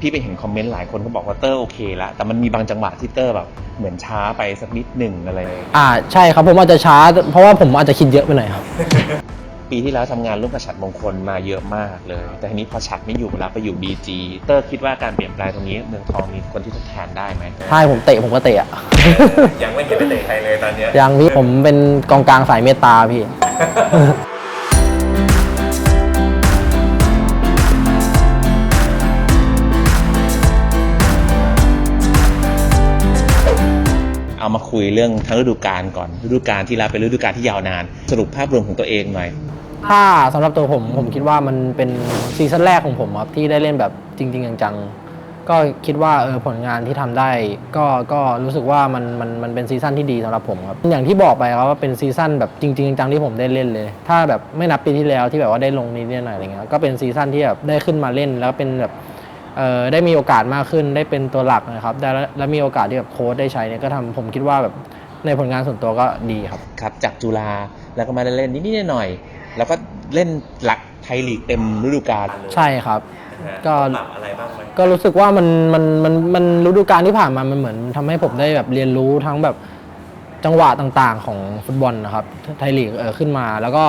พี่ไปเห็นคอมเมนต์หลายคนก็บอกว่าเตอร์โอเคแล้วแต่มันมีบางจังหวะที่เตอร์แบบเหมือนช้าไปสักนิดหนึ่งอะไรเลยอ่าใช่ครับผมอาจจะช้า เพราะว่าผมอาจจะคิดเยอะไปหน่อยครับ ปีที่แล้วทำงานร่วมกับฉัดมงคลมาเยอะมากเลย แต่ทีนี้พอฉัดไม่อยู่แล้วไปอยู่ BG เตอร์คิดว่าการเปลี่ยนแปลงตรงนี้เมืองทองมีคนที่ทดแทนได้ไหมถ้าให้ผมเตะผมก็เตะอะยังไม่เห็นไปเตะใครเลยตอนเนี้ยยังพี่ผมเป็นกองกลางสายเมตตาพี่ คุยเรื่องทั้งฤดูกาลก่อนฤดูกาลที่แล้วเป็นฤดูกาลที่ยาวนาน สรุปภาพรวมของตัวเองหน่อย ถ้าสำหรับตัวผมผมคิดว่ามันเป็นซีซั่นแรกของผมครับที่ได้เล่นแบบจริง ๆ จังๆก็คิดว่าเออผลงานที่ทำได้ ก็ก็รู้สึกว่ามันมันมันเป็นซีซั่นที่ดีสำหรับผมครับอย่างที่บอกไปครับว่าเป็นซีซั่นแบบจริง ๆ จังๆที่ผมได้เล่นเลย ถ้าแบบไม่นับปีที่แล้วที่แบบว่าได้ลงนิดๆหน่อยอะไรเงี้ยก็เป็นซีซั่นที่แบบได้ขึ้นมาเล่นแล้วเป็นแบบ ได้มีโอกาสมากขึ้นได้เป็นตัวหลักนะครับได้แล้วแล้วมีโอกาสที่แบบโค้ชได้ใช้เนี่ยก็ทำผมคิดว่าแบบในผลงานส่วนตัวก็ดีครับครับ จากจุฬาแล้วก็มาเล่นนิดๆหน่อยๆแล้วก็เล่นหลักไทยลีกเต็มฤดูกาลใช่ครับก็ปรับอะไรบ้างไหมก็รู้สึกว่ามันมันมันมันฤดูกาลที่ผ่านมามันเหมือนทำให้ผมได้แบบเรียนรู้ทั้งแบบจังหวะต่างๆ ของฟุตบอลนะครับไทยลีกเออขึ้นมา แล้วก็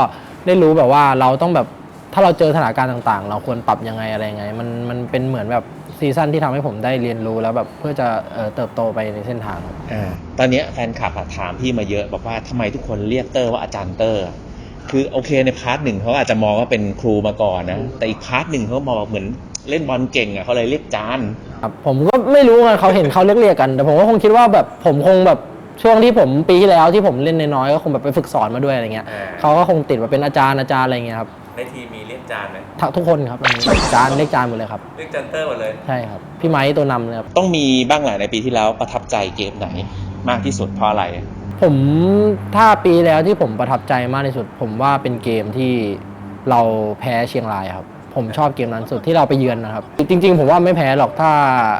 ได้รู้แบบว่าเราต้องแบบ ถ้าเราเจอสถานการณ์ต่างๆ เราควรปรับยังไงอะไรยังไง มันมันเป็นเหมือนแบบซีซั่นที่ทำให้ผมได้เรียนรู้แล้วแบบเพื่อจะเอ่อเติบโตไปในเส้นทางครับอ่าตอนเนี้ยแฟนคลับอะถามพี่มาเยอะบอกว่าทำไมทุกคนเรียกเตอร์ว่าอาจารย์เตอร์ คือโอเคในพาร์ทหนึ่งเขาอาจจะมองว่าเป็นครูมาก่อนนะ แต่อีกพาร์ทหนึ่งเขามองเหมือนเล่นบอลเก่งอะเขาเลยเรียกจานครับผมก็ไม่รู้ไงเขาเห็นเขาเรียกเรียกๆกัน แต่ผมก็คงคิดว่าแบบผมคงแบบช่วงที่ผมปีที่แล้วที่ผมเล่นน้อยๆก็คงแบบไปฝึกสอนมาด้วยอะไรเงี้ยเขาก็คงติดว่าเป็นอาจารย์อาจารย์อะไรเงี้ยครับในทีมีเรียก จานไหมทักทุกคนครับอาจารย์เรียกอาจารย์หมดเลยครับ เรียกจานเตอร์หมดเลย ใช่ครับ พี่ไม้ตัวนำเลยครับ ต้องมีบ้างแหละในปีที่แล้วประทับใจเกมไหนมากที่สุดเพราะอะไร ผมถ้าปีแล้วที่ผมประทับใจมากที่สุด ผมว่าเป็นเกมที่เราแพ้เชียงรายครับ ผมชอบเกมนั้นสุดที่เราไปเยือนนะครับ จริง ๆ ผมว่าไม่แพ้หรอกถ้า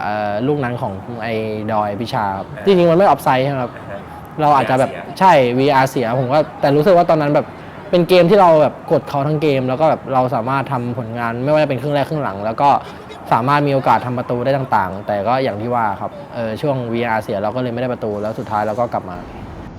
เอ่อลูกนั้นของไอ้ดอยพิชาครับจริงๆมันไม่ออฟไซด์ใช่ไหมครับ เราอาจจะแบบใช่ VR เสียผมก็แต่รู้สึกว่าตอนนั้นแบบ เป็นเกมที่เราแบบกดเขาทั้งเกม แล้วก็แบบเราสามารถทำผลงานไม่ว่าจะเป็นครึ่งแรกครึ่งหลัง แล้วก็สามารถมีโอกาสทำประตูได้ต่างๆ แต่ก็อย่างที่ว่าครับเออช่วง VR เสียเราก็เลยไม่ได้ประตูแล้วสุดท้ายเราก็กลับมา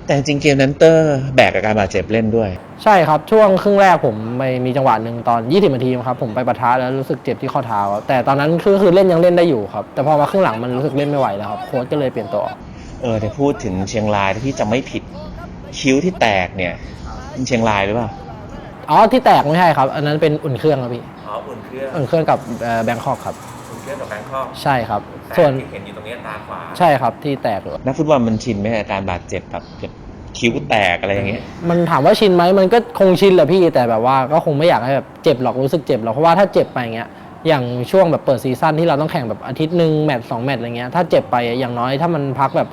แต่จริงๆเกมนั้นเตอร์แบกกับการบาดเจ็บเล่นด้วย ใช่ครับช่วงครึ่งแรกผมไปมีจังหวะหนึ่งตอน 20นาทีครับผมไปปะทะแล้วรู้สึกเจ็บที่ข้อเท้าครับแต่ตอนนั้นคือคือเล่นยังเล่นได้อยู่ครับแต่พอมาครึ่งหลังมันรู้สึกเล่นไม่ไหวแล้วครับโค้ชก็เลยเปลี่ยนตัวออกเออแต่พูดถึงเชียงรายที่จะไม่ผิดคิ้วที่แตกเนี่ย เชียงรายหรือเปล่า อ๋อที่แตกไม่ใช่ครับ อันนั้นเป็นอุ่นเครื่องครับพี่ อ๋อ อุ่นเครื่อง อุ่นเครื่องกับแบงคอกครับ อุ่นเครื่องกับแบงคอก ใช่ครับ ส่วนเห็นอยู่ตรงนี้ตาขวา ใช่ครับที่แตกเลยนักฟุตบอลมันชินไหมกับการบาดเจ็บแบบแบบคิ้วแตกอะไรอย่างเงี้ย มันถามว่าชินไหมมันก็คงชินแหละพี่ แต่แบบว่าก็คงไม่อยากให้แบบเจ็บหรอกรู้สึกเจ็บหรอกเพราะว่าถ้าเจ็บไปอย่างเงี้ย อย่างช่วงแบบเปิดซีซั่นที่เราต้องแข่งแบบอาทิตย์หนึ่งแมตช์สองแมตช์อะไรเงี้ย ถ้าเจ็บไปอย่างน้อยถ้ามันพักแบบ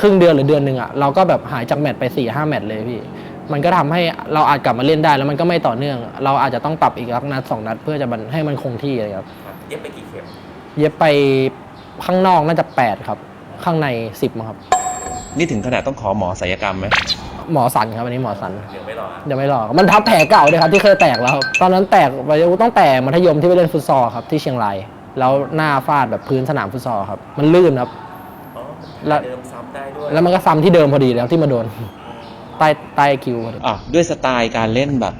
ครึ่งเดือนหรือเดือนหนึ่งอะเราก็แบบหายจากแมตช์ไป4ี่ห้าแมตช์เลยพี่ มันก็ทำให้เราอาจกลับมาเล่นได้แล้วมันก็ไม่ต่อเนื่อง เราอาจจะต้องปรับอีกสักนัดสองนัด เพื่อจะมันให้มันคงที่อะไรครับ เย็บไปกี่เข็มเย็บไปข้างนอกน่าจะแปดครับ ข้างในสิบมั้งครับ นี่ถึงขนาดต้องขอหมอศัลยกรรมไหมหมอสันครับอันนี้หมอสันเดี๋ยวไม่รอยังไม่หรอกมันทับแผลเก่าด้วยครับที่เคยแตกแล้วครับตอนนั้นแตกไปตั้งแต่มัธยมที่ไปเล่นฟุตซอลครับที่เชียงรายแล้วหน้าฟาดแบบพื้นสนามฟุตซอลครับ มันลื่นครับอ๋อแล้วเดิมซ้ำได้ด้วยแล้วมันก็ซ้ำที่เดิมพอดีแล้วที่มาโดนใต้ใต้คิวพอดีอะด้วยสไตล์การเล่นแบบ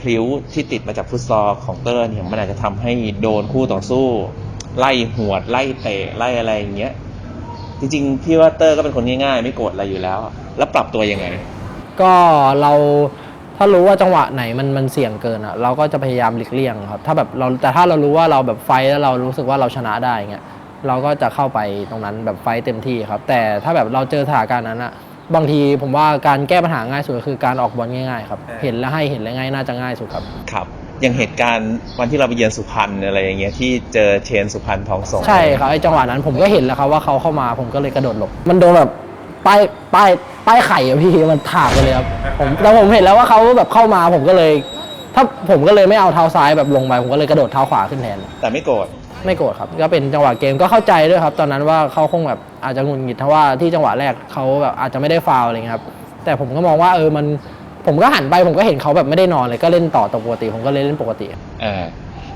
พลิ้วที่ติดมาจากฟุตซอลของเตอร์เนี่ยมันอาจจะทำให้โดนคู่ต่อสู้ ไล่หวด ไล่เตะไล่อะไรอย่างเงี้ยจริงๆพี่ว่าเตอร์ก็เป็นคนง่ายๆ ไม่โกรธอะไรอยู่แล้วแล้วปรับตัวยังไง ก็เราถ้ารู้ว่าจังหวะไหนมันมันเสี่ยงเกินอะเราก็จะพยายามหลีกเลี่ยงครับ ถ้าแบบเราแต่ถ้าเรารู้ว่าเราแบบไฟท์แล้วเรารู้สึกว่าเราชนะได้เงี้ยเราก็จะเข้าไปตรงนั้นแบบไฟท์เต็มที่ครับ แต่ถ้าแบบเราเจอสถานการณ์นั้นอะ บางทีผมว่าการแก้ปัญหาง่ายสุดก็คือการออกบอลง่ายๆครับอ่าเห็นแล้วให้เห็นแล้วง่ายน่าจะง่ายสุดครับ ครับ อย่างเหตุการณ์วันที่เราไปเยือนสุพรรณอะไรอย่างเงี้ยที่เจอเชนสุพรรณทองสงใช่ครับไอ้จังหวะนั้นผมก็เห็นแล้วครับว่าเขาเข้ามาผมก็เลยกระโดดหลบ มันโดนแบบป้ายป้ายป้ายไข่อะพี่มันถากไปเลยครับผมแต่ผมเห็นแล้วว่าเขาแบบเข้ามาผมก็เลย ถ้าผมก็เลยไม่เอาเท้าซ้ายแบบลงไปผมก็เลยกระโดดเท้าขวาขึ้นแทนแต่ไม่โกรธ ไม่โกรธครับ ก็เป็นจังหวะเกมก็เข้าใจด้วยครับ ตอนนั้นว่าเขาคงแบบอาจจะงุดหงิดเพราะว่าที่จังหวะแรกเขาแบบอาจจะไม่ได้ฟาวอะไรเงี้ยครับแต่ผมก็มองว่าเออมันผมก็หันไปผมก็เห็นเขาแบบไม่ได้นอนเลยก็เล่นต่อตปกติ ผมก็เลยเล่นปกติอ่า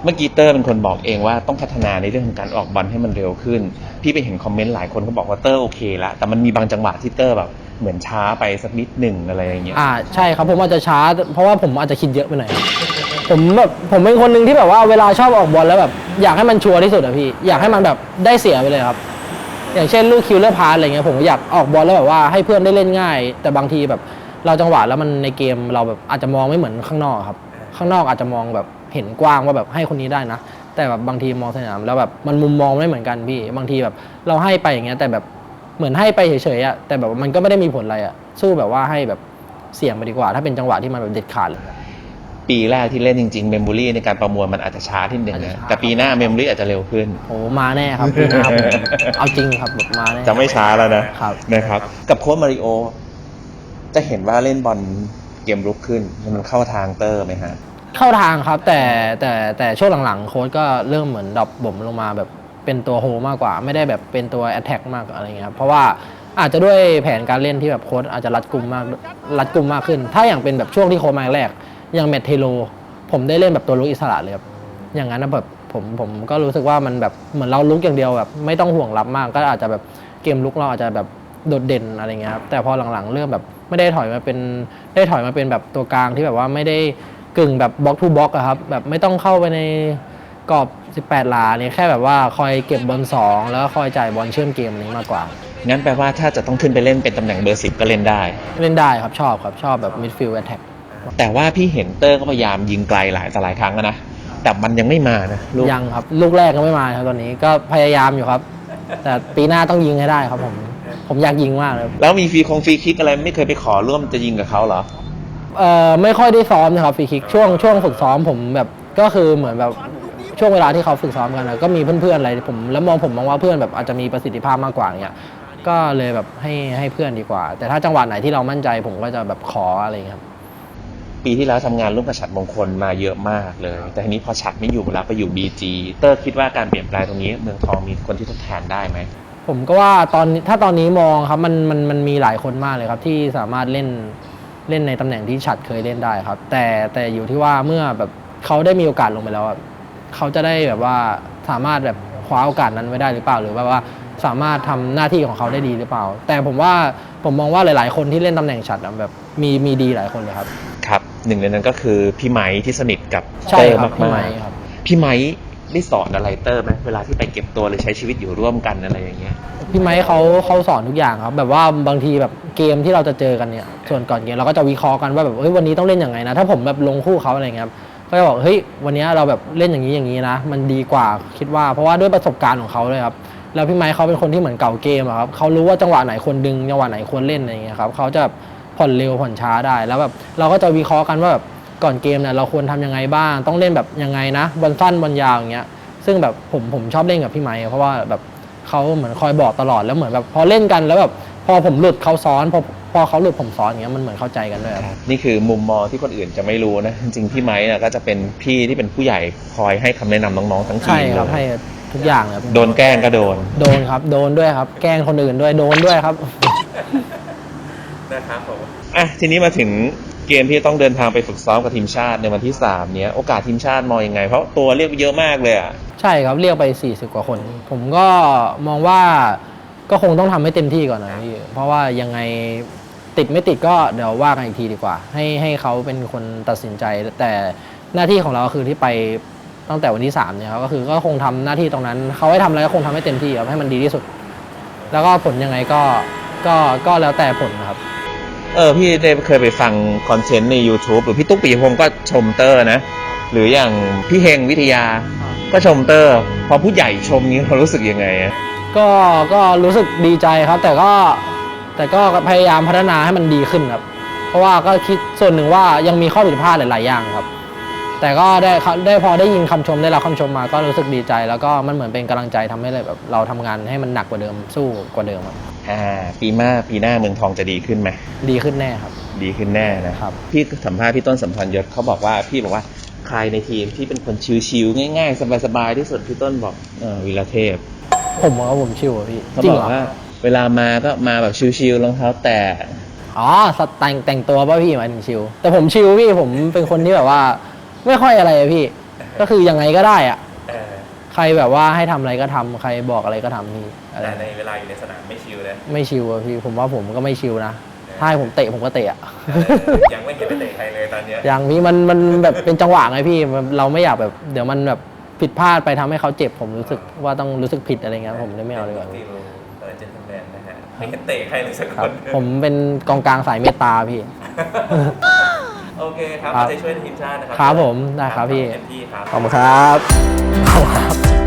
เมื่อกี้เตอร์เป็นคนบอกเองว่าต้องพัฒนาในเรื่องของการออกบอลให้มันเร็วขึ้น พี่ไปเห็นคอมเมนต์หลายคนเขาบอกว่าเตอร์โอเคแล้วแต่มันมีบางจังหวะที่เตอร์แบบ เหมือนช้าไปสักนิดหนึ่งอะไรอย่างเงี้ยอ่าใช่ครับผมอาจจะช้า เพราะว่าผมอาจจะคิดเยอะไปหน่อยผมแบบผมเป็นคนหนึ่งที่แบบว่าเวลาชอบออกบอลแล้วแบบอยากให้มันชัวร์ที่สุดอะพี่ อยากให้มันแบบได้เสียไปเลยครับ อย่างเช่นลูกคิวเลอร์พาสอะไรเงี้ยผมอยากออกบอลแล้วแบบว่าให้เพื่อนได้เล่นง่าย แต่บางทีแบบเราจังหวะแล้วมันในเกมเราแบบอาจจะมองไม่เหมือนข้างนอกครับ ข้างนอกอาจจะมองแบบเห็นกว้างว่าแบบให้คนนี้ได้นะ แต่แบบบางทีมองสนามแล้วแบบมันมุมมองไม่เหมือนกันพี่ บางทีแบบเราให้ไปอย่างเงี้ยแต่แบบ เหมือนให้ไปเฉยๆอะแต่แบบมันก็ไม่ได้มีผลอะไรอะสู้แบบว่าให้แบบเสี่ยงไปดีกว่า ถ้าเป็นจังหวะที่มันแบบเด็ดขาดเลย ปีแรกที่เล่นจริงๆเมมโมรีในการประมวลมันอาจจะช้าที่หนึ่งอาจจะนะช้า แต่ปีหน้าเมมโมรีอาจจะเร็วขึ้น โอ้มาแน่ครับปีหน้าผมเอาจริงครับแบบมาแน่ จะไม่ช้าแล้วนะครับ นะครับ กับโค้ชมาริโอ จะเห็นว่าเล่นบอลเกมรุกขึ้น มันเข้าทางเตอร์ไหมฮะ เข้าทางครับ แต่แต่แต่ช่วงหลังๆ โค้ชก็เริ่มเหมือนดรอปบ่มลงมาแบบ เป็นตัวโฮมากกว่า ไม่ได้แบบเป็นตัวแอตแทกมากอะไรเงี้ยเพราะว่าอาจจะด้วยแผนการเล่นที่แบบโค้ชอาจจะรัดกลุ่มมากรัดกลุ่มมากขึ้น ถ้าอย่างเป็นแบบช่วงที่โค้ชมาแรกอย่างแมทเทโล ผมได้เล่นแบบตัวลุกอิสระเลยครับอย่างนั้นนะแบบผมผมก็รู้สึกว่ามันแบบเหมือนเราลุกอย่างเดียวแบบไม่ต้องห่วงรับมาก ก็อาจจะแบบเกมลุกเราอาจจะแบบโดดเด่นอะไรเงี้ยครับแต่พอหลังๆเริ่มแบบไม่ได้ถอยมาเป็นได้ถอยมาเป็นแบบตัวกลางที่แบบว่าไม่ได้กึ่งแบบบล็อกทูบล็อกอะครับแบบไม่ต้องเข้าไปใน กรอบ 18 หลาเนี่ยแค่แบบว่าคอยเก็บบอลสองแล้วก็คอยจ่ายบอลเชื่อมเกมอะไรนี้มากกว่า งั้นแปลว่าถ้าจะต้องขึ้นไปเล่นเป็นตำแหน่งเบอร์สิบก็เล่นได้ เล่นได้ครับชอบครับชอบแบบมิดฟิลด์แอตแทกแต่ว่าพี่เห็นเตอร์ก็พยายามยิงไกลหลายต่อหลายครั้งแล้วนะ แต่มันยังไม่มานะลูกยังครับ ลูกแรกก็ไม่มาครับตอนนี้ก็พยายามอยู่ครับ แต่ปีหน้าต้องยิงให้ได้ครับผมผมอยากยิงมากเลยแล้วมีฟรีคงฟรีคิกอะไรไม่เคยไปขอร่วมจะยิงกับเขาเหรอ เอ่อไม่ค่อยได้ซ้อมนะครับฟรีคิกช่วงช่วงฝึกซ้อมผมแบบก็คือเหมือนแบบ ช่วงเวลาที่เขาฝึกซ้อมกันนะก็มีเพื่อนๆอะไรผมแล้วมองผมมองว่าเพื่อนแบบอาจจะมีประสิทธิภาพมากกว่าเนี่ยก็เลยแบบให้ให้เพื่อนดีกว่า แต่ถ้าจังหวะไหนที่เรามั่นใจผมก็จะแบบขออะไรอย่างเงี้ยครับปีที่แล้วทำงานร่วมกับฉัดมงคลมาเยอะมากเลย แต่ทีนี้พอฉัดไม่อยู่แล้วไปอยู่บีจีเตอร์คิดว่าการเปลี่ยนแปลงตรงนี้ เมืองทองมีคนที่ทดแทนได้ไหมผมก็ว่าตอนนี้ถ้าตอนนี้มองครับมันมันมันมีหลายคนมากเลยครับ ที่สามารถเล่นเล่นในตำแหน่งที่ฉัดเคยเล่นได้ครับ แต่แต่อยู่ที่ว่าเมื่อแบบเขาได้มีโอกาสลงไปแล้วอะ เขาจะได้แบบว่าสามารถแบบคว้าโอกาสนั้นไว้ได้หรือเปล่า หรือว่าว่าสามารถทำหน้าที่ของเขาได้ดีหรือเปล่า แต่ผมว่าผมมองว่าหลาย ๆ คนที่เล่นตำแหน่งฉัดอะแบบมีมีดีหลายคนเลยครับ ครับหนึ่งในนั้นก็คือพี่ไม้ที่สนิทกับใช่เตอร์ครับพี่มาไม้กครับๆพี่ไม้ได้สอนอะไรเตอร์ไหมเวลาที่ไปเก็บตัวหรือใช้ชีวิตอยู่ร่วมกันอะไรอย่างเงี้ยพี่ไม้เขาเขาสอนทุกอย่างครับ แบบว่าบางทีแบบเกมที่เราจะเจอกันเนี่ยส่วนก่อนเกมเราก็จะวิเคราะห์กันว่าแบบเฮ้ยวันนี้ต้องเล่นยังไงนะ ถ้าผมแบบลงคู่เขาอะไรเงี้ยครับ ก็จะบอกเฮ้ยวันนี้เราแบบเล่นอย่างนี้อย่างนี้นะ มันดีกว่าคิดว่า เพราะว่าด้วยประสบการณ์ของเขาเลยครับแล้วพี่ไม้เขาเป็นคนที่เหมือนเก่าเกมครับเขารู้ว่าจังหวะไหนควรดึงจังหวะไหนควรเล่นอะไรเงี้ยครับเขาจะผ่อนเร็วผ่อนช้าได้แล้วแบบเราก็จะวิเคราะห์กันว่าแบบก่อนเกมเนี่ยเราควรทำยังไงบ้าง ต้องเล่นแบบยังไงนะบอลสั้นบอลยาวอย่างเงี้ย ซึ่งแบบผมผมชอบเล่นกับพี่ไม้เพราะว่าแบบเขาเหมือนคอยบอกตลอดแล้วเหมือนแบบพอเล่นกันแล้วแบบ พอผมหลุดเขาซ้อน พอพอเขาหลุดผมซ้อนอย่างเงี้ยมันเหมือนเข้าใจกันด้วยครับ นี่คือมุมมองที่คนอื่นจะไม่รู้นะ จริงๆพี่ไม้น่ะก็จะเป็นพี่ที่เป็นผู้ใหญ่คอยให้คำแนะนำน้องๆทั้งทีใช่มครับเลให้ยทุกอย่างเลยครับโดนแกล้งก็โดน โดนครับ โดนด้วยครับ แกล้งคนอื่นด้วยโดนด้วยครับ นะครับผมอะทีนี้มาถึงเกมที่ต้องเดินทางไปฝึกซ้อมกับทีมชาติในวันที่สามเนี้ยโอกาสทีมชาติมองยังไง เพราะตัวเรียกเยอะมากเลยอะ ใช่ครับเรียกไป 40 กว่าคน ผมก็มองว่า ก็คงต้องทำให้เต็มที่ก่อนนะพี่เพราะว่ายังไงติดไม่ติดก็เดี๋ยวว่ากันอีกทีดีกว่า ให้ให้เขาเป็นคนตัดสินใจ แต่หน้าที่ของเราก็คือที่ไปตั้งแต่วันที่3เนี่ยครับก็คือก็คงทำหน้าที่ตรงนั้น เขาให้ทำอะไรก็คงทำให้เต็มที่ครับให้มันดีที่สุด แล้วก็ผลยังไงก็ก็ก็แล้วแต่ผลนะครับ เออพี่ได้เคยไปฟังคอนเทนต์ใน YouTube หรือพี่ตุ๊กปีพงศ์ก็ชมเตอร์นะ หรืออย่างพี่เฮงวิทยาก็ชมเตอร์ พอผู้ใหญ่ชมนี้เรารู้สึกยังไงอะ ก็ก็รู้สึกดีใจครับ แต่ก็แต่ก็พยายามพัฒนาให้มันดีขึ้นครับ เพราะว่าก็คิดส่วนหนึ่งว่ายังมีข้อผิดพลาดหลาย ๆ อย่างครับ แต่ก็ได้ครับได้พอได้ยินคำชมได้รับคำชมมา ก็รู้สึกดีใจ แล้วก็มันเหมือนเป็นกำลังใจทำให้เลยแบบเราทำงานให้มันหนักกว่าเดิมสู้กว่าเดิมครับอ่าปีหน้าปีหน้าเมืองทองจะดีขึ้นไหมดีขึ้นแน่ครับ ดีขึ้นแน่นะครับพี่สัมภาษณ์พี่ต้นสัมพันธ์ยศเขาบอกว่าพี่บอกว่าใครในทีมที่เป็นคนชิวๆง่าย ๆ สบายๆที่สุดพี่ต้นบอกเออวีระเทพ ผมว่าผมชิวอะพี่เขาจริบงอเหกรอว่าเวลามาก็มาแบบชิวๆรองเท้าแตะอ๋อสไแต่งแต่งตัวป่ะพี่หมายถึงชิว แต่ผมชิวพี่ผมเป็นคนที่แบบว่า ไม่ค่อยอะไรอะพี่ ก็คือยังไงก็ได้อะเออใครแบบว่าให้ทำอะไรก็ทำใครบอกอะไรก็ทำพี่อะไรแต่ในเวลาอยู่ในสนามไม่ชิลเลย ไม่ชิวอะพี่ ผมว่าผมก็ไม่ชิวนะถ้าให้ผมเตะผมก็เตะอะยังไม่เห็นไปเตะใครเลยตอนเนี้ยอย่างนี้มันมันแบบเป็นจังหวะไงพี่มันเราไม่อยากแบบ เดี๋ยวมันแบบ ผิดพลาดไปทำให้เขาเจ็บผมรู้สึกว่าต้องรู้สึกผิดอะไรเงี้ยผมเลยไม่เอาเลยว่ะฟิลเออเจนทแมนนะฮะไม่เห็นเตะใครเลยสักคครับนผมเป็นกองกลางสายเมตตาพี่ โอเคครับครับเอาใจช่วยทีมชาตินะครัครับผมได้ครับพี่ เต็มที่ครับ ขอบคุณครับ ขอบคุณครับ